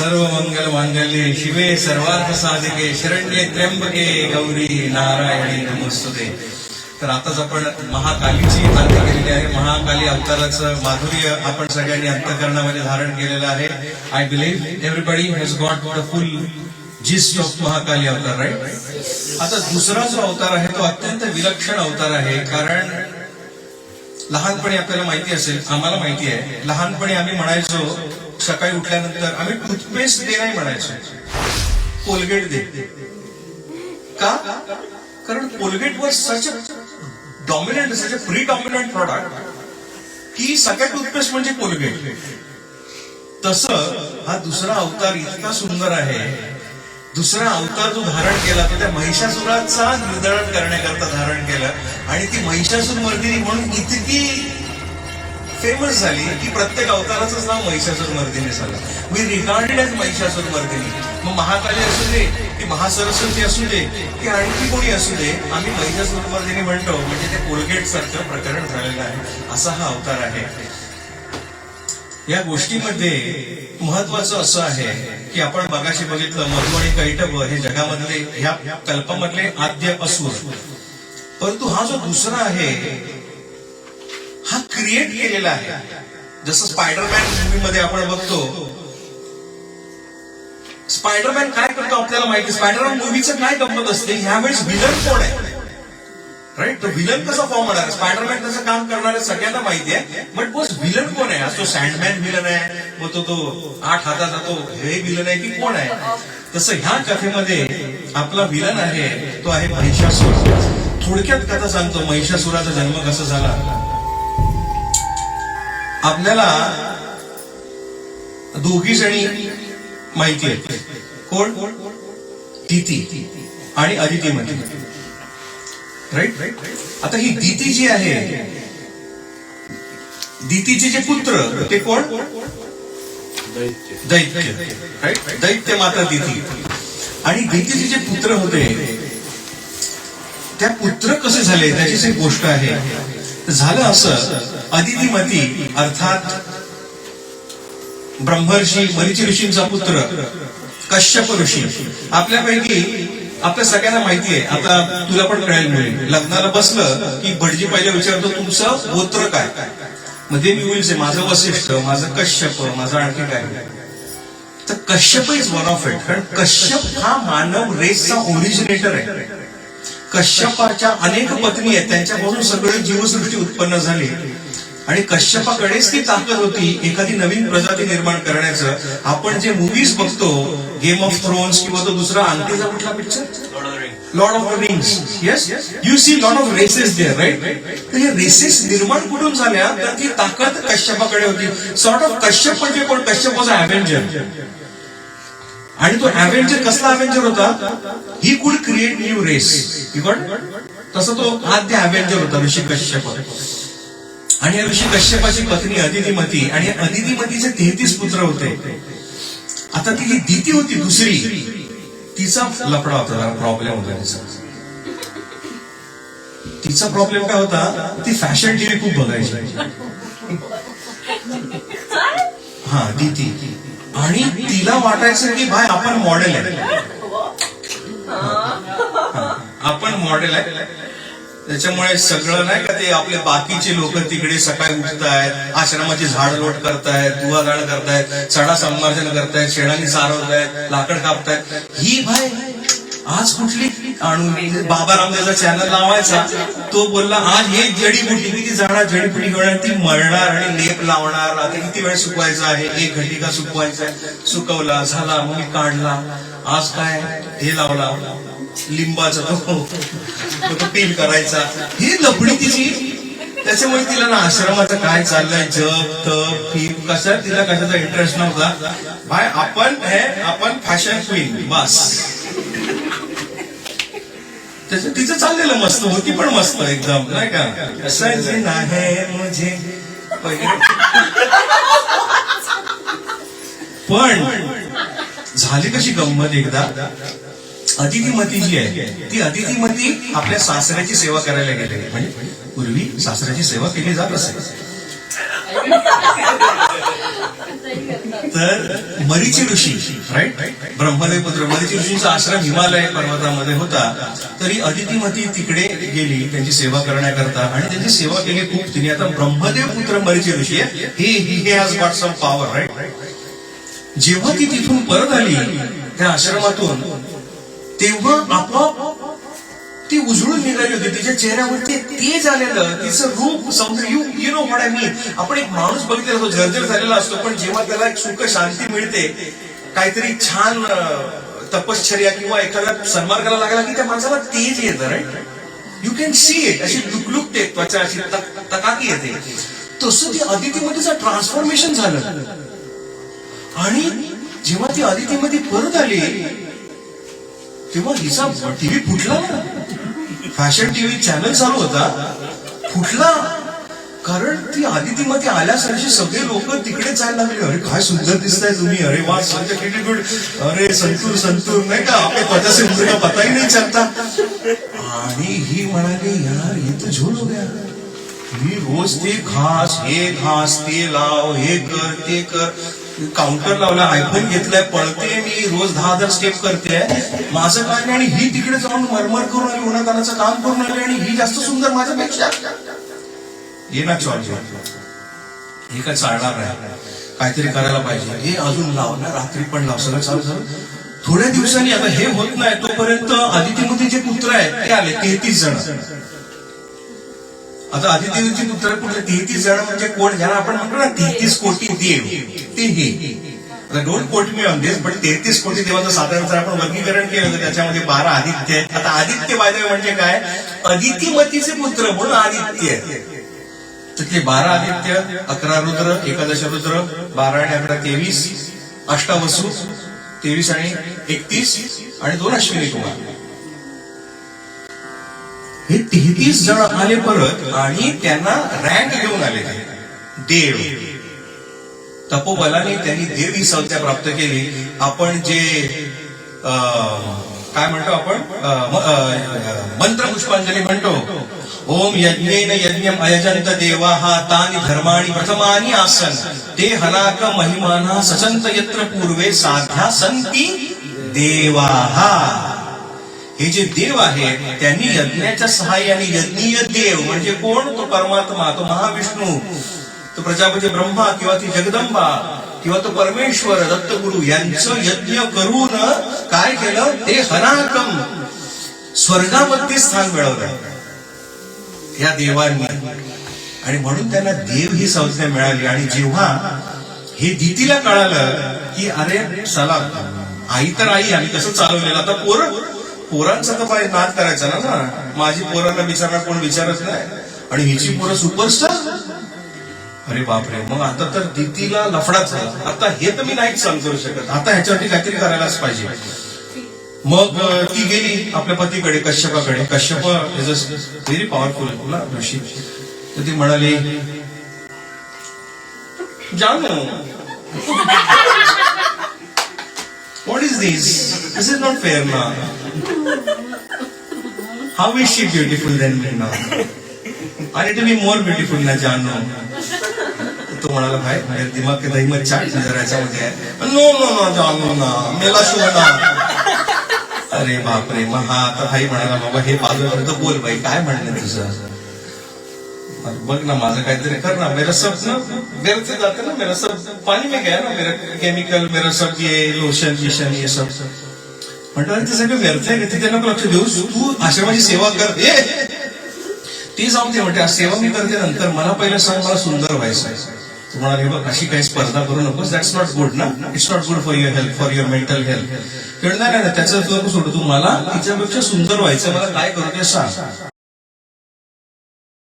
सर्व मंगल मांगल्ये शिवे सर्वार्थ साधिके शरण्ये त्र्यंबके गौरी नारायणी नमस्तुते. तर आताच आपण महाकालीची आरती केलेली आहे. महाकाली अवताराचं माधुर्य आपण सगळ्यांनी अंतकरणामध्ये धारण केलेलं आहे. I believe everybody has got the full gist of Mahakali avatar right आता दुसरा जो अवतार आहे तो अत्यंत विलक्षण अवतार आहे. कारण लहानपणी आपल्याला माहिती असेल आम्हाला माहिती आहे लहानपणी आम्ही म्हणायचो सकाळी उठल्यानंतर आम्ही टूथपेस्ट दे नाही म्हणायचो. कोलगेट दे. का? कारण कोलगेट वर such dominant such predominant product की सगळ्या टूथपेस्ट म्हणजे कोलगेट. तसं हा दुसरा अवतार इतका सुंदर आहे. दुसरा अवतार जो धारण केला तो त्या महिषासुराचा निर्धारण करण्याकरता धारण केलं. आणि ती महिषासूर मर्दिनी म्हणून इतकी फेमस झाली की प्रत्येक अवताराचंच नाव महिषासूर मर्दिनी झालं. We regarded as Mahishasur Mardini. मग महाकाली असू दे की महासरस्वती असू दे की आणखी कोणी असू दे आम्ही महिषासूर मर्दिनी म्हणतो. म्हणजे ते कोलगेट सारखं प्रकरण झालेलं आहे. असा हा अवतार आहे. या गोष्टीमध्ये महत्वाचं असं आहे की आपण मगाशी बघितलं मधु आणि कैटभ हे जगामधले ह्या कल्पामधले आद्य असूर. परंतु हा जो दुसरा आहे क्रिएट केलेला आहे. जसं स्पायडरमॅन मूवी मध्ये आपण बघतो स्पायडरमॅन काय करतो आपल्याला माहिती? स्पायडरमॅन मूवीचं काय गंमत असते? ह्यावेळेस विलन कोण आहे? राईट तो विलन कसा फॉर्म होणार आहे? स्पायडरमॅन कसं काम करणार आहे सगळ्यांना माहिती आहे बट बोस विलन कोण आहे? आज तो सँडमॅन विलन आहे मग तो तो आठ हाताचा तो हे विलन आहे की कोण आहे? तसं ह्या कथेमध्ये आपला विलन आहे तो आहे महिषासूर. थोडक्यात कथा सांगतो महिषासुराचा जन्म कसा झाला? आपल्याला दोघी जणी माहिती आहेत. कोण? दिती आणि अदितीमध्ये राईट आता ही दिती जी आहे दितीचे जे पुत्र ते कोण? दैत्य. राईट दैत्य माता दिती. आणि दितीचे जे पुत्र होते त्या पुत्र कसे झाले? त्याचीच एक गोष्ट आहे. झालं असं. अदितीमती अर्थात ब्रह्मर्षी मरीची ऋषींचा पुत्र कश्यप ऋषी. आपल्यापैकी आपल्या सगळ्यांना माहिती आहे. आता तुला पण कळेल मिळेल लग्नाला बसलं की भटजी पहिला विचारतो तुमचं गोत्र काय? मध्ये मी होईल माझं वसिष्ठ माझं कश्यप माझं आणखी काय? तर Kashyap is one of it कारण कश्यप हा मानव रेसचा ओरिजिनेटर आहे. कश्यपाच्या अनेक पत्नी आहेत. त्यांच्यापासून सगळी जीवसृष्टी उत्पन्न झाली. आणि कश्यपाकडेच ती ताकद होती एखादी नवीन प्रजाती निर्माण करण्याचं. आपण जे मूवीज बघतो गेम ऑफ थ्रोन्स किंवा तो दुसरा अंतीचा कुठला picture Lord of the Rings yes you see Lord of races there right तर हे रेसेस निर्माण कुठून झाल्या? तर ती ताकद कश्यपाकडे होती. सॉर्ट ऑफ कश्यप म्हणजे कोण? कश्यप वॉज अव्हेंजर आणि तो अव्हेंजर कसला अव्हेंजर होता? He could create new race तसं तो आद्य अव्हेंजर होता ऋषी कश्यप. आणि या ऋषी कश्यपाची पत्नी अदितीमती आणि अदितीमतीचे तेहतीस पुत्र होते. आता ती जी दिती होती दुसरी तिचा लफडा होता प्रॉब्लेम होता तिचा. तिचा प्रॉब्लेम काय होता? ती फॅशन टीव्ही खूप बघायची. हा दिती आणि तिला वाटायचं की भाई आपण मॉडेल आहे. आपण मॉडेल आहे. त्याच्यामुळे सगळं नाही का ते आपले बाकीचे लोक तिकडे सकाळी उठतायत आश्रमाची झाड लोट करतायत दुवादाळ करतायत सडा संमार्जन करतायत शेणाने सारवतायत लाकड कापतायत. ही भाई आज कुठली आणून बाबा रामदेवचा चॅनल लावायचा. तो बोलला आज हे जडीबुटी. किती झाडा जडीबुटी घेऊन ती मळणार आणि लेप लावणार. आता किती वेळ सुकवायचा आहे? एक घटिका सुकवायचा आहे. सुकवला झाला मग मी काढला. आज काय? हे लावला. लिंबाचा तो तो तो पील करायचा. ही लपडी तिची? त्याच्यामुळे तिला ना आश्रमाचं काय चाललंय? जग तप फीप कशा तिला कशाचा इंटरेस्ट नव्हता. बाय आपण हे आपण फॅशन क्वीन बस. त्याचं तिचं चाललेलं मस्त होती पण मस्त एकदम नाही का? सजना है मुझे. वगैरे. पण झाली कशी गंमत एकदा? अदितीमती जी आहे ती अदितीमती आपल्या सासऱ्याची सेवा करायला गेले म्हणजे पूर्वी सासऱ्याची सेवा केली जात असे. तर मरीची ऋषी राईट ब्रह्मदेव पुत्र. मरीची ऋषींचा आश्रम हिमालय पर्वतामध्ये होता. तरी अदितीमती तिकडे गेली त्यांची सेवा करण्याकरता. आणि त्यांची सेवा केली खूप तिने. आता ब्रह्मदेव पुत्र मरीची ऋषी आहे. He he has got some power right जेव्हा ती तिथून परत आली त्या आश्रमातून तेव्हा आपोआप ती उजळून निघाली होती. तिच्या चेहऱ्यावरती तेज आलेलं तिचं रूप समजा you you know what I mean आपण एक माणूस बघितलेला असतो झरझर झालेला असतो पण जेव्हा त्याला एक सुख शांती मिळते काहीतरी छान तपश्चर्या किंवा एखादा सन्मान लागला की त्या माणसाला तेज येतं right you can see it अशी लुकलुकते त्वचा अशी तकाकी येते. तसं ती अदितीमध्येच ट्रान्सफॉर्मेशन झालं. आणि जेव्हा ती अदितीमध्ये परत आली तेव्हा हिचा टीव्ही फुटला फॅशन टीव्ही चॅनल चालू होता. फुटला. कारण ती आदितीमध्ये आल्यासारखे सगळे लोक तिकडे जायला लागले. अरे काय सुंदर दिसताय तुम्ही. अरे वा सच किती गुड अरे संतूर संतूर. नाही का? आपले पता से मुझे का पता ही चलता. आणि ही म्हणाली यार हे तर झोल हो गया. मी रोज ते घास हे घास ते लाव हे कर ते कर. काउंटर लावला आयफोन घेतलाय पळते मी रोज दहा हजार स्टेप करते. माझं काय नाही आणि ही तिकडे जाऊन मरमर करून आली उन्हातानाचं काम करून आली आणि ही जास्त सुंदर माझ्यापेक्षा. ये ना चॉर्ज हे काय चालणार नाही. काहीतरी करायला पाहिजे. हे अजून लाव ना रात्री पण लाव. सगळं चालू झालं. थोड्या दिवसांनी आता हे होत नाही. तोपर्यंत आदितीमध्ये जे पुत्र आहेत. ते आले तेहतीस जण. आता आदित्यचे पुत्र कुठले? तेहतीस जण म्हणजे कोण? ज्याला आपण म्हणतो ना तेहतीस कोटी देव. ते हे. आता don't quote me on this पण तेहतीस कोटी देवाचं साधारण जर आपण वर्गीकरण केलं तर त्याच्यामध्ये बारा आदित्य आहेत. आता आदित्य वायदय म्हणजे काय? अदितीमतीचे पुत्र म्हणून आदित्य आहेत. ते बारा आदित्य अकरा रुद्र एकादश रुद्र बारा आणि अकरा तेवीस अष्टावसू तेवीस आणि एकतीस आणि दोन अश्विनी कुमार. हे तेहतीस जण आले परत आणि त्यांना रँक घेऊन आले. देव. तपोबलाने त्यांनी देव ही संज्ञा प्राप्त केली. आपण जे काय म्हणतो आपण? मंत्र पुष्पांजली म्हणतो. ओम यज्ञेन यज्ञम अयजंत देवा तानि धर्माणि प्रथमानि आसन। ते हनाक महिमाना सचंत यत्र पूर्वे साध्या संती देवाहा हे जे देव आहे त्यांनी यज्ञाच्या सहाय्याने यज्ञीय देव म्हणजे कोण? तो परमात्मा तो महाविष्णू तो प्रजापती ब्रह्मा किंवा ती जगदंबा किंवा तो परमेश्वर दत्तगुरु यांचं यज्ञ करून काय केलं? ते हनाकम स्वर्गामध्ये स्थान मिळवलं. या देवांनी. आणि म्हणून त्यांना देव ही संज्ञा मिळाली. आणि जेव्हा हे दितीला कळालं की अरे चला आई तर आई आम्ही कसं चालवलेलं? आता पोर पोरांचा तर पाहिजे नाद करायचा ना ना. माझी पोरांना विचारणार कोण विचारत नाही? आणि हिची पोरं सुपरस्टार अरे बापरे मग आता तर दितीला लफडाच झाला. आता हे तर मी नाहीच चालू करू शकत. आता ह्याच्यावरती काहीतरी करायलाच पाहिजे. मग ती गेली आपल्या पतीकडे कश्यपाकडे. Kashyap is a very powerful ना ऋषी. तर ती म्हणाली जानू what is this this is not fair ना how is she beautiful then मी ना आणि तुम्ही मोर ब्युटिफुल ना जानो. तो म्हणाला भाई मेरे दिमाग के दही में चाट नजर हो याच्यामध्ये आहे नो नो नो जानो ना मेला शोना अरे बापरे मग हा आता भाई म्हणाला बाबा हे बाजूपर्यंत बोल बाई काय म्हणणं तुझं? बघ ना माझं काहीतरी कर ना मेरा सब ना मेरे जाते ना मेरा सब पाणी में गया ना मेरा केमिकल मेरा सब ये लोशन विशन ये सब. म्हटलं ते सगळं व्यर्थ आहे ते त्यांना लक्ष देऊस. तू आश्रमाची सेवा कर. ए! ती जाऊन ते म्हणते सेवा मी करते नंतर मला पहिलं सांग मला सुंदर व्हायचं आहे. तू म्हणाले बघ अशी काही स्पर्धा करू नकोस. दॅट्स नॉट गुड ना? It's not good for your health for your mental health नाही नाही त्याचं तू सोडतो तू मला तिच्यापेक्षा सुंदर व्हायचं मला काय करू ते सांग.